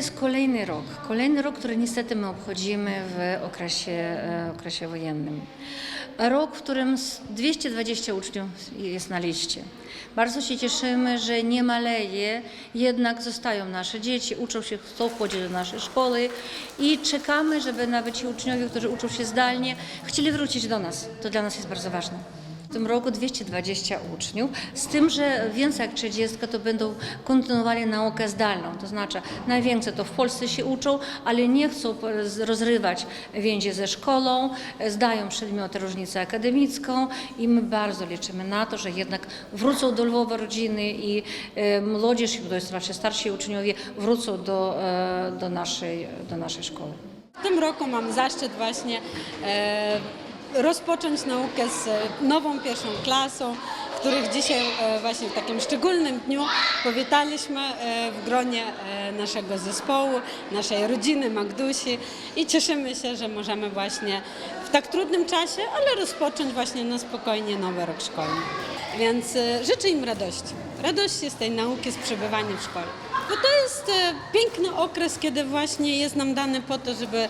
jest kolejny rok. Kolejny rok, który niestety my obchodzimy w okresie, e, okresie wojennym. Rok, w którym s- 220 uczniów jest na liście. Bardzo się cieszymy, że nie maleje, jednak zostają nasze dzieci, uczą się, chcą wchodzić do naszej szkoły i czekamy, żeby nawet ci uczniowie, którzy uczą się zdalnie, chcieli wrócić do nas. To dla nas jest bardzo ważne. W tym roku 220 uczniów, z tym, że więcej jak 30 to będą kontynuowali naukę zdalną. To znaczy najwięcej to w Polsce się uczą, ale nie chcą rozrywać więzi ze szkołą, zdają przedmioty różnicę akademicką i my bardzo liczymy na to, że jednak wrócą do Lwowa rodziny i młodzież, to jest raczej starsi uczniowie, wrócą do, e, do, naszej, do naszej szkoły. W tym roku mam zaszczyt właśnie e, rozpocząć naukę z nową pierwszą klasą, których dzisiaj e, właśnie w takim szczególnym dniu powitaliśmy e, w gronie e, naszego zespołu, naszej rodziny Magdusi i cieszymy się, że możemy właśnie w tak trudnym czasie, ale rozpocząć właśnie na spokojnie nowy rok szkolny. Więc e, życzę im radości. Radości z tej nauki, z przebywania w szkole. Bo to jest e, piękny okres, kiedy właśnie jest nam dany po to, żeby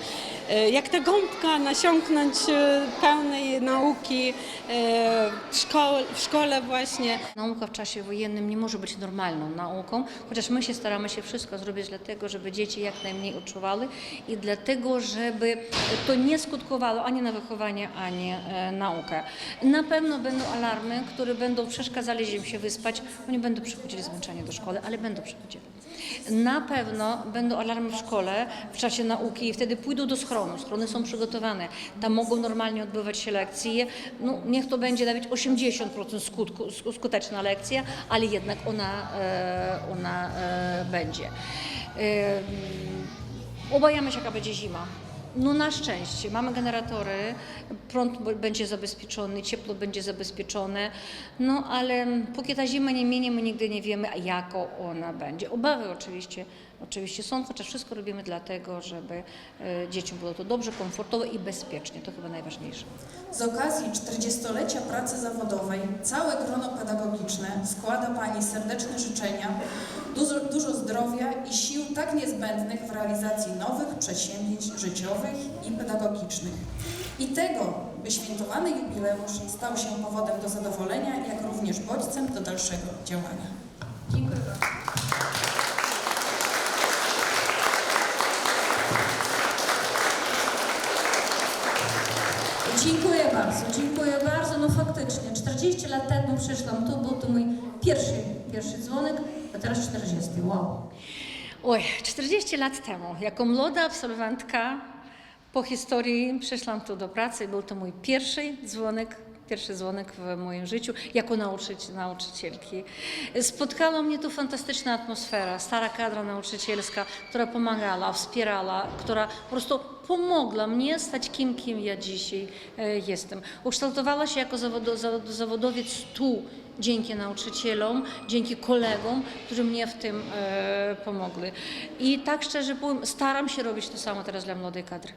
e, jak ta gąbka nasiąknąć e, pełnej nauki w, szkole, w szkole właśnie. Nauka w czasie wojennym nie może być normalną nauką, chociaż my się staramy się wszystko zrobić dlatego, żeby dzieci jak najmniej odczuwały i dlatego, żeby to nie skutkowało ani na wychowanie, ani naukę. Na pewno będą alarmy, które będą przeszkadzali im się wyspać, oni będą przychodzili zmęczeni do szkoły, ale będą przychodzili. Na pewno będą alarmy w szkole w czasie nauki i wtedy pójdą do schronu. Schrony są przygotowane. Tam mogą normalnie odbywać się lekcje. No, niech to będzie nawet 80% skutku, sk- skuteczna lekcja, ale jednak ona, e, ona e, będzie. E, Obawiamy się, jaka będzie zima. No na szczęście mamy generatory, prąd będzie zabezpieczony, ciepło będzie zabezpieczone, no ale póki ta zima nie minie, my nigdy nie wiemy, jaką ona będzie. Obawy oczywiście, oczywiście są, chociaż wszystko robimy dlatego, żeby e, dzieciom było to dobrze, komfortowo i bezpiecznie. To chyba najważniejsze. Z okazji 40-lecia pracy zawodowej całe grono pedagogiczne składa Pani serdeczne życzenia, dużo, dużo zdrowia i sił tak niezbędnych w realizacji nowych przedsięwzięć życiowych i pedagogicznych. I tego, by świętowany jubileusz stał się powodem do zadowolenia, jak również bodźcem do dalszego działania. Dziękuję bardzo. Dziękuję bardzo, dziękuję bardzo. No faktycznie, 40 lat temu przyszłam tu, był to mój pierwszy, pierwszy dzwonek, a teraz 40. Wow. Oj, 40 lat temu, jako młoda absolwentka po historii przyszłam tu do pracy. Był to mój pierwszy dzwonek, pierwszy dzwonek w moim życiu jako nauczyciel, nauczycielki. Spotkała mnie tu fantastyczna atmosfera, stara kadra nauczycielska, która pomagała, wspierała, która po prostu pomogła mnie stać kim, kim ja dzisiaj e, jestem. Ukształtowała się jako zawodo, zawodo, zawodowiec tu, dzięki nauczycielom, dzięki kolegom, którzy mnie w tym e, pomogli. I tak szczerze powiem, staram się robić to samo teraz dla młodej kadry.